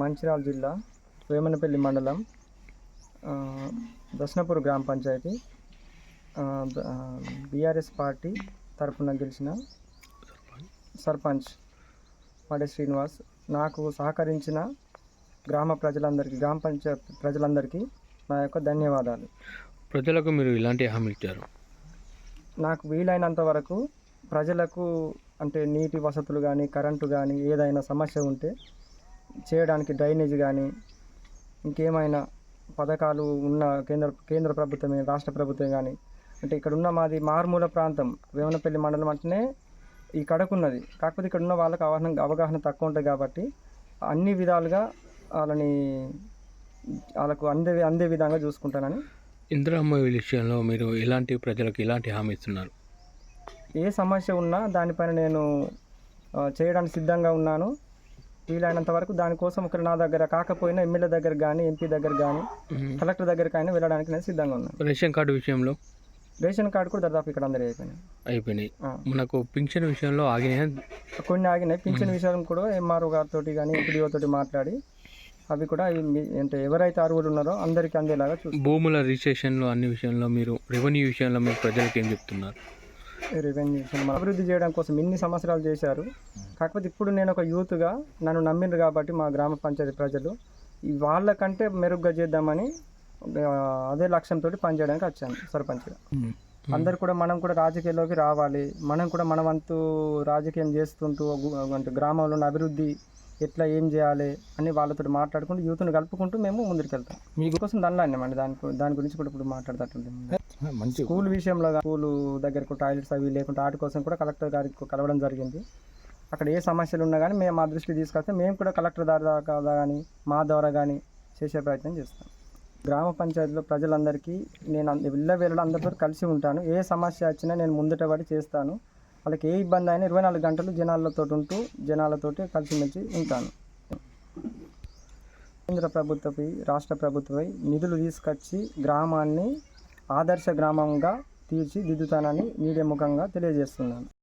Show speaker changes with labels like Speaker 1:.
Speaker 1: మంచిర్యాల జిల్లా వేమనపల్లి మండలం దర్శనపూర్ గ్రామ పంచాయతీ. బీఆర్ఎస్ పార్టీ తరఫున గెలిచిన సర్పంచ్ పడే శ్రీనివాస్. నాకు సహకరించిన గ్రామ ప్రజలందరికీ గ్రామ పంచాయత్ ప్రజలందరికీ నా యొక్క ధన్యవాదాలు.
Speaker 2: ప్రజలకు మీరు ఇలాంటి హామీ ఇచ్చారు?
Speaker 1: నాకు వీలైనంత వరకు ప్రజలకు అంటే నీటి వసతులు కానీ కరెంటు కానీ ఏదైనా సమస్య ఉంటే చేయడానికి డ్రైనేజ్ కానీ ఇంకేమైనా పథకాలు ఉన్న కేంద్ర కేంద్ర ప్రభుత్వమే రాష్ట్ర ప్రభుత్వం కానీ అంటే ఇక్కడ ఉన్న మాది మారుమూల ప్రాంతం వేమనపల్లి మండలం అంటేనే ఈ కడకున్నది కాకపోతే ఇక్కడ ఉన్న వాళ్ళకి అవగాహన అవగాహన తక్కువ ఉంటుంది కాబట్టి అన్ని విధాలుగా వాళ్ళని వాళ్ళకు అందే అందే విధంగా చూసుకుంటానని
Speaker 2: ఇందిరామ్మ విషయంలో మీరు ఎలాంటి ప్రజలకు ఎలాంటి హామీ ఇస్తున్నారు?
Speaker 1: ఏ సమస్య ఉన్నా దానిపైన నేను చేయడానికి సిద్ధంగా ఉన్నాను. వీలైనంత వరకు దానికోసం ఒకరు నా దగ్గర కాకపోయినా ఎమ్మెల్యే దగ్గర కానీ ఎంపీ దగ్గర కానీ కలెక్టర్ దగ్గరికి అయినా వెళ్ళడానికి నేను సిద్ధంగా ఉన్నాను.
Speaker 2: రేషన్ కార్డు విషయంలో?
Speaker 1: రేషన్ కార్డు కూడా దాదాపు ఇక్కడ అందరూ అయిపోయినాయి.
Speaker 2: అయిపోయినాయి. మనకు పింఛన్ విషయంలో ఆగినాయి?
Speaker 1: కొన్ని ఆగినాయి. పింఛన్ విషయం కూడా ఎంఆర్ఓ గారితో కానీ ఎంపీడీఓ తోటి మాట్లాడి అవి కూడా అంటే ఎవరైతే అర్హులు ఉన్నారో అందరికీ అందేలాగా
Speaker 2: భూముల రిజిస్ట్రేషన్లో అన్ని విషయంలో మీరు రెవెన్యూ విషయంలో మీరు ప్రజలకు ఏం చెప్తున్నారు?
Speaker 1: రెవెన్యూ మన అభివృద్ధి చేయడం కోసం ఇన్ని సంవత్సరాలు చేశారు. కాకపోతే ఇప్పుడు నేను ఒక యూత్గా నన్ను నమ్మిండ్రు కాబట్టి మా గ్రామ పంచాయతీ ప్రజలు వాళ్ళకంటే మెరుగ్గా చేద్దామని అదే లక్ష్యంతో పనిచేయడానికి వచ్చాను సర్పంచ్గా. అందరు కూడా మనం కూడా రాజకీయాల్లోకి రావాలి. మనం కూడా మన వంతు రాజకీయం చేస్తుంటూ అంటే గ్రామంలో ఉన్న అభివృద్ధి ఎట్లా ఏం చేయాలి అని వాళ్ళతో మాట్లాడుకుంటూ యూత్ని కలుపుకుంటూ మేము ముందుకెళ్తాం మీకోసం దానిలాండి దాని గు- దాని గురించి కూడా ఇప్పుడు మాట్లాడుతుంటుంది
Speaker 3: మంచి.
Speaker 1: స్కూల్ విషయంలో స్కూల్ దగ్గరకు టాయిలెట్స్ అవి లేకుండా వాటి కోసం కూడా కలెక్టర్ గారికి కలవడం జరిగింది. అక్కడ ఏ సమస్యలు ఉన్నా కానీ మేము మా దృష్టికి తీసుకొస్తే మేము కూడా కలెక్టర్ ద్వారా కానీ మా ద్వారా కానీ చేసే ప్రయత్నం చేస్తాం. గ్రామ పంచాయతీలో ప్రజలందరికీ నేను వెళ్ళ వెళ్ళడం అందరితో కలిసి ఉంటాను. ఏ సమస్య వచ్చినా నేను ముందట పడి చేస్తాను. వాళ్ళకి ఏ ఇబ్బంది అయినా ఇరవై నాలుగు గంటలు జనాలతో ఉంటూ జనాలతోటి కలిసిమెలిసి ఉంటాను. కేంద్ర ప్రభుత్వపై రాష్ట్ర ప్రభుత్వపై నిధులు తీసుకొచ్చి గ్రామాన్ని ఆదర్శ గ్రామంగా తీర్చిదిద్దుతానని మీడియా ముఖంగా తెలియజేస్తున్నాను.